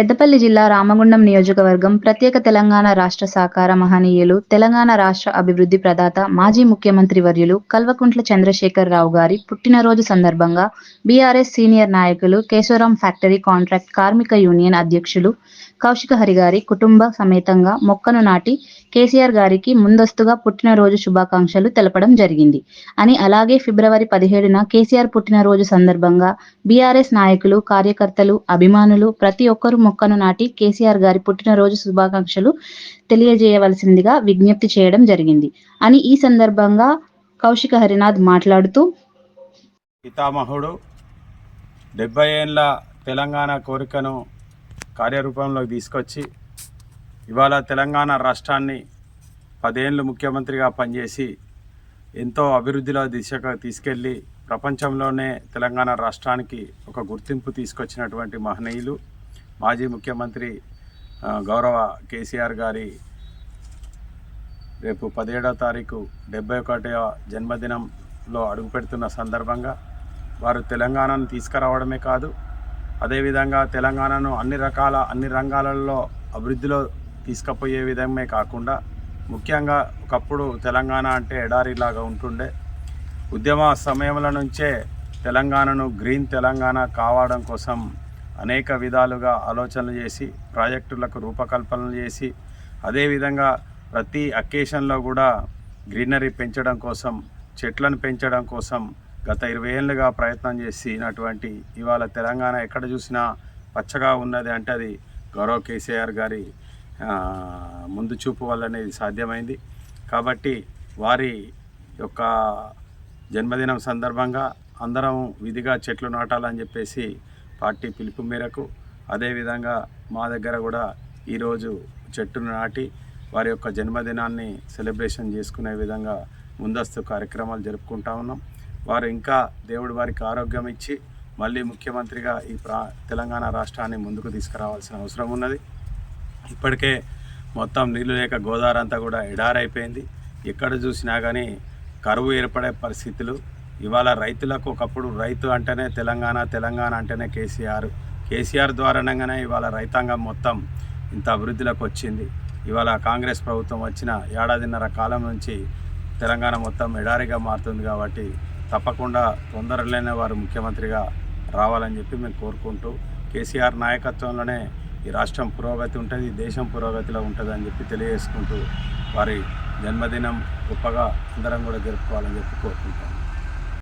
పెద్దపల్లి జిల్లా రామగుండం నియోజకవర్గం ప్రత్యేక తెలంగాణ రాష్ట్ర సహకార మహనీయులు తెలంగాణ రాష్ట్ర అభివృద్ధి ప్రదాత మాజీ ముఖ్యమంత్రి వర్యులు కల్వకుంట్ల చంద్రశేఖర్ రావు గారి పుట్టినరోజు సందర్భంగా బీఆర్ఎస్ సీనియర్ నాయకులు కేశవరాం ఫ్యాక్టరీ కాంట్రాక్ట్ కార్మిక యూనియన్ అధ్యక్షులు కౌశిక హరి గారి కుటుంబ సమేతంగా మొక్కను నాటి కేసీఆర్ గారికి ముందస్తుగా పుట్టినరోజు శుభాకాంక్షలు తెలపడం జరిగింది. అని అలాగే ఫిబ్రవరి పదిహేడున కేసీఆర్ పుట్టినరోజు సందర్భంగా బీఆర్ఎస్ నాయకులు కార్యకర్తలు అభిమానులు ప్రతి ఒక్కరూ మొక్కను నాటి కేసీఆర్ గారి పుట్టినరోజు శుభాకాంక్షలు తెలియజేయవలసిందిగా విజ్ఞప్తి చేయడం జరిగింది అని ఈ సందర్భంగా కౌశిక హరినాథ్ మాట్లాడుతూ పితామహుడు డెబ్బై ఏళ్ళ తెలంగాణ కోరికను కార్యరూపంలోకి తీసుకొచ్చి ఇవాళ తెలంగాణ రాష్ట్రాన్ని పదేళ్ళు ముఖ్యమంత్రిగా పనిచేసి ఎంతో అభివృద్ధిలో దిశగా తీసుకెళ్ళి ప్రపంచంలోనే తెలంగాణ రాష్ట్రానికి ఒక గుర్తింపు తీసుకొచ్చినటువంటి మహనీయులు. మాజీ ముఖ్యమంత్రి గౌరవ కేసీఆర్ గారి రేపు పదిహేడవ తారీఖు డెబ్బై ఒకటవ జన్మదినంలో అడుగుపెడుతున్న సందర్భంగా వారు తెలంగాణను తీసుకురావడమే కాదు అదేవిధంగా తెలంగాణను అన్ని రకాల అన్ని రంగాలలో అభివృద్ధిలో తీసుకుపోయే విధమే కాకుండా ముఖ్యంగా ఒకప్పుడు తెలంగాణ అంటే ఎడారిలాగా ఉంటుండే. ఉద్యమ సమయంలో నుంచే తెలంగాణను గ్రీన్ తెలంగాణ కావడం కోసం అనేక విధాలుగా ఆలోచనలు చేసి ప్రాజెక్టులకు రూపకల్పనలు చేసి అదేవిధంగా ప్రతి అకేషన్లో కూడా గ్రీనరీ పెంచడం కోసం చెట్లను పెంచడం కోసం గత ఇరవై ఏళ్ళుగా ప్రయత్నం చేసినటువంటి ఇవాళ తెలంగాణ ఎక్కడ చూసినా పచ్చగా ఉన్నది అంటే అది గౌరవ్ కేసీఆర్ గారి ముందు చూపు వల్లనే ఇది సాధ్యమైంది. కాబట్టి వారి యొక్క జన్మదినం సందర్భంగా అందరం విధిగా చెట్లు నాటాలని చెప్పేసి పార్టీ పిలుపు మేరకు అదేవిధంగా మా దగ్గర కూడా ఈరోజు చెట్టును నాటి వారి యొక్క జన్మదినాన్ని సెలబ్రేషన్ చేసుకునే విధంగా ముందస్తు కార్యక్రమాలు జరుపుకుంటా ఉన్నాం. వారు ఇంకా దేవుడు వారికి ఆరోగ్యం ఇచ్చి మళ్ళీ ముఖ్యమంత్రిగా ఈ ప్రా తెలంగాణ రాష్ట్రాన్ని ముందుకు తీసుకురావాల్సిన అవసరం ఉన్నది. ఇప్పటికే మొత్తం నీళ్ళు లేక గోదావరి అంతా కూడా ఎడారైపోయింది. ఎక్కడ చూసినా కానీ కరువు ఏర్పడే పరిస్థితులు ఇవాళ రైతులకు ఒకప్పుడు రైతు అంటేనే తెలంగాణ తెలంగాణ అంటేనే కేసీఆర్. కేసీఆర్ ద్వారానే ఇవాళ రైతాంగం మొత్తం ఇంత అభివృద్ధిలోకి వచ్చింది. ఇవాళ కాంగ్రెస్ ప్రభుత్వం వచ్చిన ఏడాదిన్నర కాలం నుంచి తెలంగాణ మొత్తం ఎడారిగా మారుతుంది కాబట్టి తప్పకుండా తొందరలోనే వారు ముఖ్యమంత్రిగా రావాలని చెప్పి మేము కోరుకుంటూ కేసీఆర్ నాయకత్వంలోనే ఈ రాష్ట్రం పురోగతి ఉంటుంది ఈ దేశం పురోగతిలో ఉంటుంది అని చెప్పి తెలియజేసుకుంటూ వారి జన్మదినం గొప్పగా అందరం కూడా జరుపుకోవాలని చెప్పి కోరుకుంటాం